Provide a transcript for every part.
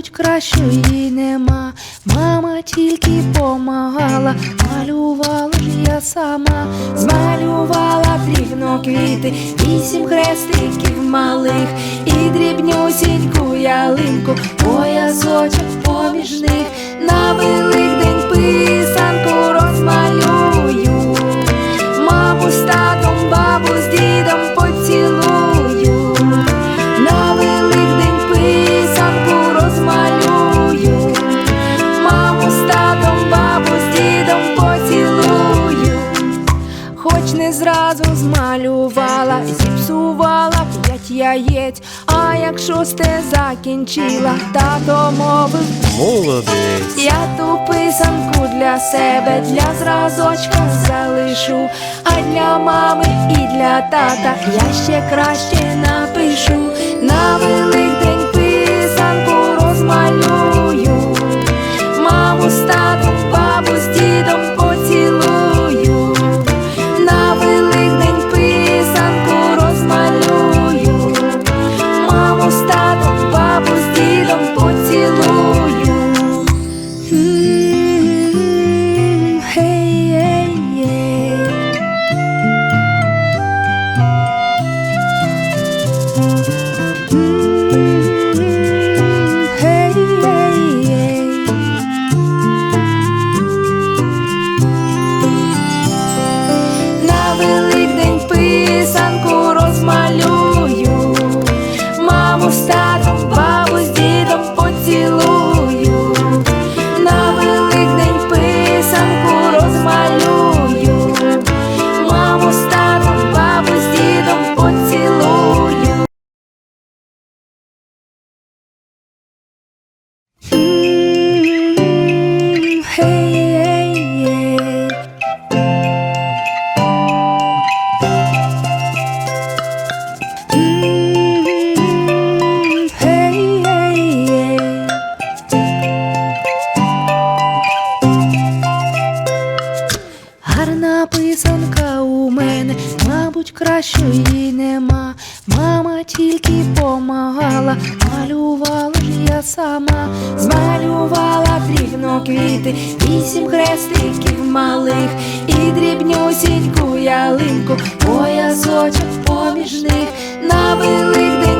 мабуть, кращої нема. Мама тільки помагала, малювала ж я сама, змалювала дрібно квіти, вісім хрестиків мала. молодець, а якщо сте закінчила, тато мовив Молодець. Я ту писанку для себе, для зразочка залишу, а для мами і для тата я ще краще напишу. На велику yeah. сама, змалювала дрібно квіти, вісім хрестиків малих, і дрібнюсіньку ялинку, поясочок поміж них на великдень.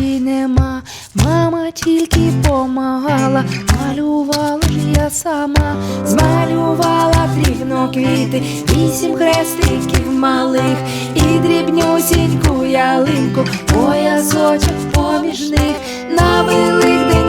її нема, мама тільки помагала, малювала ж я сама, змалювала дрібно квіти, вісім хрестиків малих, і дрібнюсіньку ялинку, поясочок поміж них. На великдень.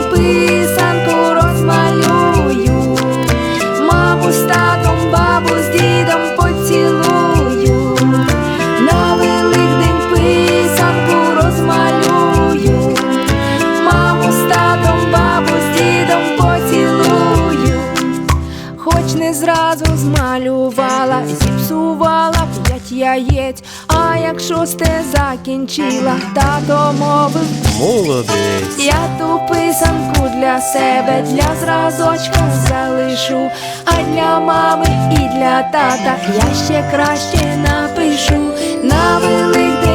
Не зразу змалювала, зіпсувала п'ять яєць, а як шосте закінчила, тато мовив, молодець, я ту писанку для себе, для зразочка залишу, а для мами і для тата я ще краще напишу. На Великдень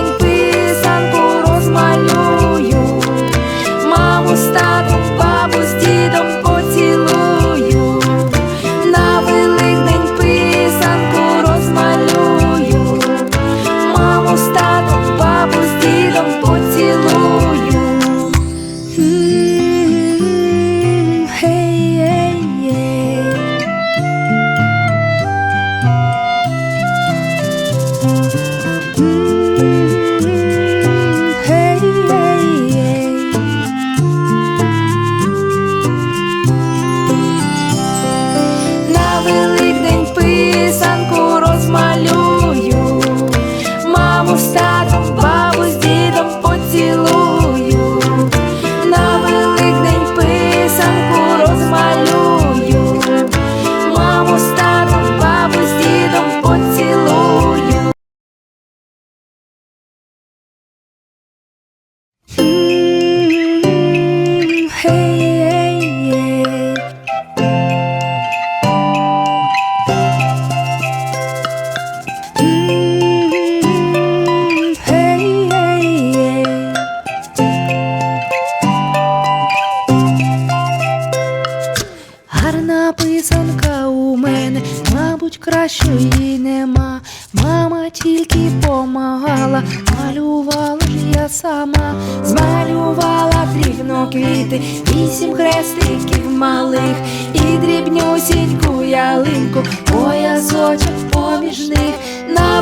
мабуть, її нема. Мама тільки помагала, малювала ж я сама, змалювала дрібно квіти, вісім хрестиків малих. І дрібнюсіньку ялинку, поясочок поміж них. На